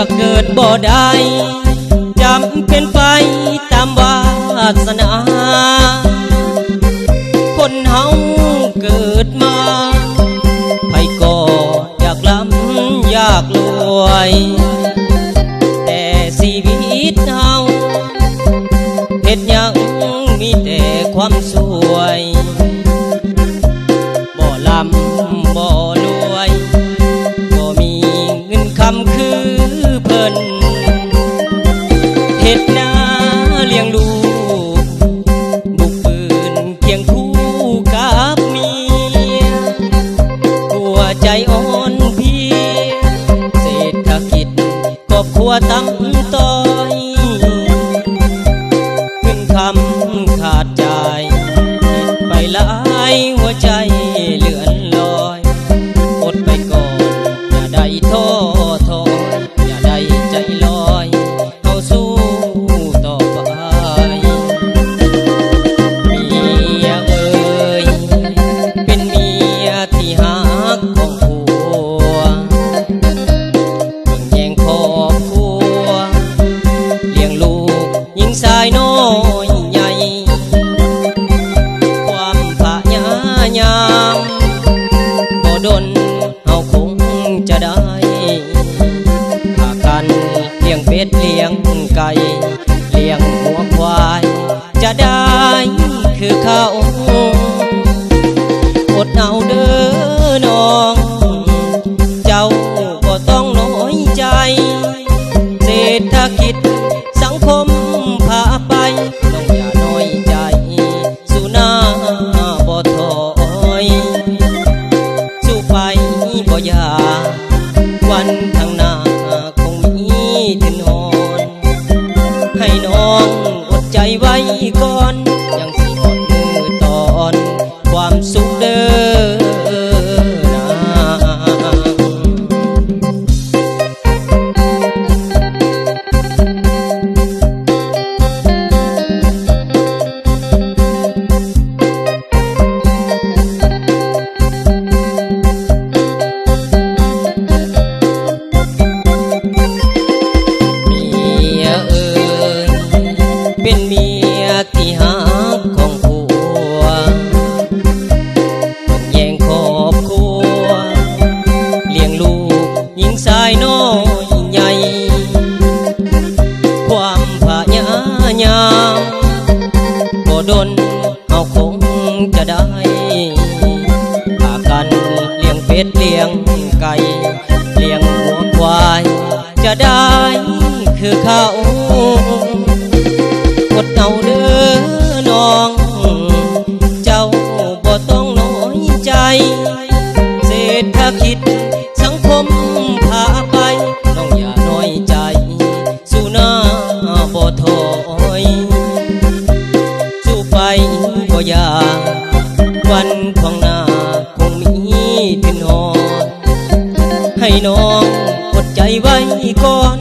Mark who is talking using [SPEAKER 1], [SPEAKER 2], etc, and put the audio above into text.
[SPEAKER 1] อกเกิดบ่ได้จำเป็นไปตามวาสนา คนเฮาเกิดมาใครก็อยากล้ำอยากรวย แต่ชีวิตเฮาเฮ็ดยังมีแต่ความสวยบ่ลำบ่รวย บ่มีเงินคำคือ เพิ่นเฮ็ดนาเลี้ยงลูกบุกปืนเคียงคู่กับเมียหัวใจอ่อนเพียเศรษฐกิจครอบครัวตั้งต้อยเงินคำขาดใจคิดไปหลายหัวใจเลื่อนลอ ก็ต้องน้อยใจ เศรษฐกิจสังคมพาไปต้องอย่าน้อยใจสู้หน้าบ่ถอยสู้ไปบ่อยาวันข้างหน้าคงมีถึงหอน ให้น้องอดใจไว้ก่อน ความพยายามบ่ดนเอาคงจะได้พากันเลี้ยงเป็ดเลี้ยงไก่ เลี้ยงหัวควาย จะได้คือเขา วันของหน้าคงมีถึงหอนให้น้องอดใจไว้ก่อน